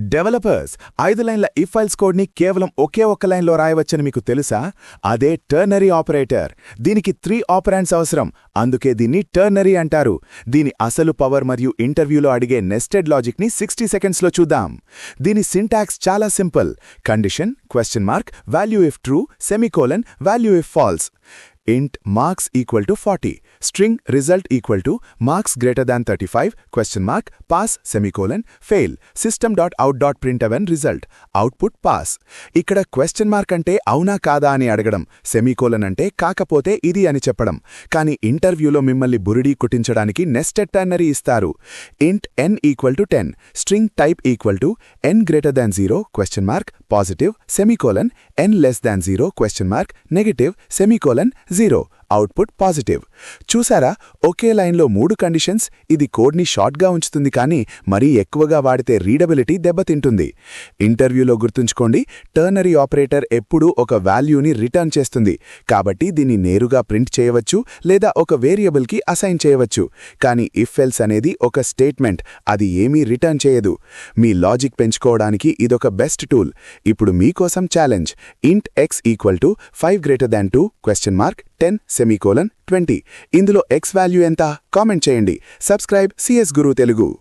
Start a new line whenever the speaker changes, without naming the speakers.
Developers ఐదు లైన్ల if files కోడ్ని కేవలం ఒకే ఒక్క లైన్లో రాయవచ్చని మీకు తెలుసా? అదే టర్నరీ ఆపరేటర్. దీనికి త్రీ ఆపరాండ్స్ అవసరం. అందుకే దీన్ని టర్నరీ అంటారు. దీని అసలు పవర్ మరియు ఇంటర్వ్యూలో అడిగే నెస్టెడ్ లాజిక్ని సిక్స్టీ సెకండ్స్లో చూద్దాం. దీని సింటాక్స్ చాలా simple. Condition question mark value if true semicolon value if false int marks equal to 40 string result equal to marks greater than 35 question mark pass semicolon fail system.out.println result output pass. ఇక్కడ question mark అంటే అవునా కాదా అని అడగడం semicolon అంటే కాకపోతే ఇది అని చెప్పడం. కానీ ఇంటర్వ్యూలో మిమ్మల్ని బురిడీ కుట్టించడానికి నెస్టెడ్ టర్నరీ ఇస్తారు. Int N equal to ten string type equal to N greater than zero question mark positive semicolon N less than zero question mark negative semicolon zero output positive. చూసారా ఒకే లైన్లో మూడు కండిషన్స్ ఇది కోడ్ని షార్ట్గా ఉంచుతుంది కానీ మరీ ఎక్కువగా వాడితే రీడబిలిటీ దెబ్బతింటుంది. ఇంటర్వ్యూలో గుర్తుంచుకోండి టర్నరీ ఆపరేటర్ ఎప్పుడూ ఒక వాల్యూని రిటర్న్ చేస్తుంది. కాబట్టి దీన్ని నేరుగా ప్రింట్ చేయవచ్చు లేదా ఒక వేరియబుల్కి అసైన్ చేయవచ్చు. కానీ ఇఫ్ ఎల్స్ అనేది ఒక స్టేట్మెంట్ అది ఏమీ రిటర్న్ చేయదు. మీ లాజిక్ పెంచుకోవడానికి ఇదొక బెస్ట్ టూల్. ఇప్పుడు మీకోసం challenge int X equal to five greater than two question mark ten semicolon twenty ఇందులో ఎక్స్ వాల్యూ ఎంత? కామెంట్ చేయండి. Subscribe CS Guru Telugu